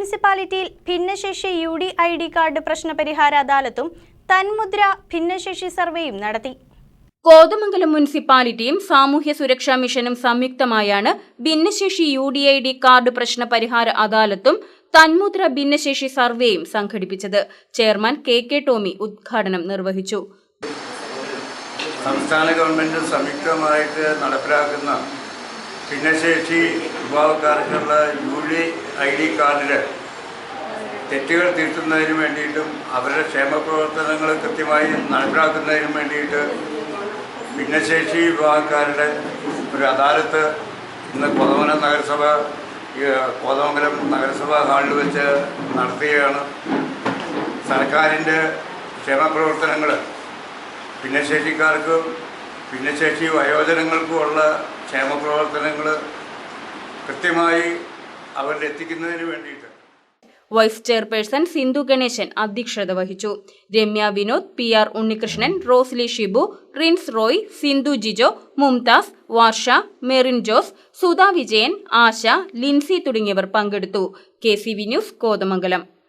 മുനിസിപ്പാലിറ്റിയിൽ ഭിന്നശേഷി U D I D card പ്രശ്നപരിഹാര അദാലത്തും തന്മുദ്ര ഭിന്നശേഷി സർവേയും നടത്തി. കോതമംഗലം മുനിസിപ്പാലിറ്റിയും സാമൂഹ്യ സുരക്ഷാ മിഷനും സംയുക്തമായാണ് ഭിന്നശേഷി U D I D card പ്രശ്ന പരിഹാര അദാലത്തും തന്മുദ്ര ഭിന്നശേഷി സർവേയും സംഘടിപ്പിച്ചത്. ചെയർമാൻ കെ കെ ടോമി ഉദ്ഘാടനം നിർവഹിച്ചു. സംസ്ഥാന ഗവൺമെന്റ് സംയുക്തമായിട്ട് നടപ്പിലാക്കുന്ന ഭിന്നശേഷി വിഭാഗക്കാർക്കുള്ള ഡി ഐ ഡി കാർഡിൽ തെറ്റുകൾ തിരുത്തുന്നതിനു വേണ്ടിയിട്ടും അവരുടെ ക്ഷേമ പ്രവർത്തനങ്ങൾ കൃത്യമായി നടപ്പിലാക്കുന്നതിനും വേണ്ടിയിട്ട് ഭിന്നശേഷി വിഭാഗക്കാരുടെ ഒരു അദാലത്ത് ഇന്ന് കോതമംഗലം നഗരസഭ കോതമംഗലം നഗരസഭ ഹാളിൽ വെച്ച് നടത്തുകയാണ് സർക്കാരിന്റെ ക്ഷേമപ്രവർത്തനങ്ങൾ ഭിന്നശേഷിക്കാർക്കും ഭിന്നശേഷി വയോജനങ്ങൾക്കുമുള്ള ക്ഷേമ പ്രവർത്തനങ്ങൾ കൃത്യമായി അവരിൽ എത്തിക്കുന്നതിന് വേണ്ടിയിട്ട്. വൈസ് ചെയർപേഴ്സൺ സിന്ധു ഗണേശൻ അധ്യക്ഷത വഹിച്ചു. Ramya Vinod P R Unnikrishnan Rosly Shibu rinse Roy Sindhu Jijo Mumtaz Varsha Merin Jose Sudha Vijayan Asha Lincy തുടങ്ങിയവർ പങ്കെടുത്തു. K C V news Kothamangalam.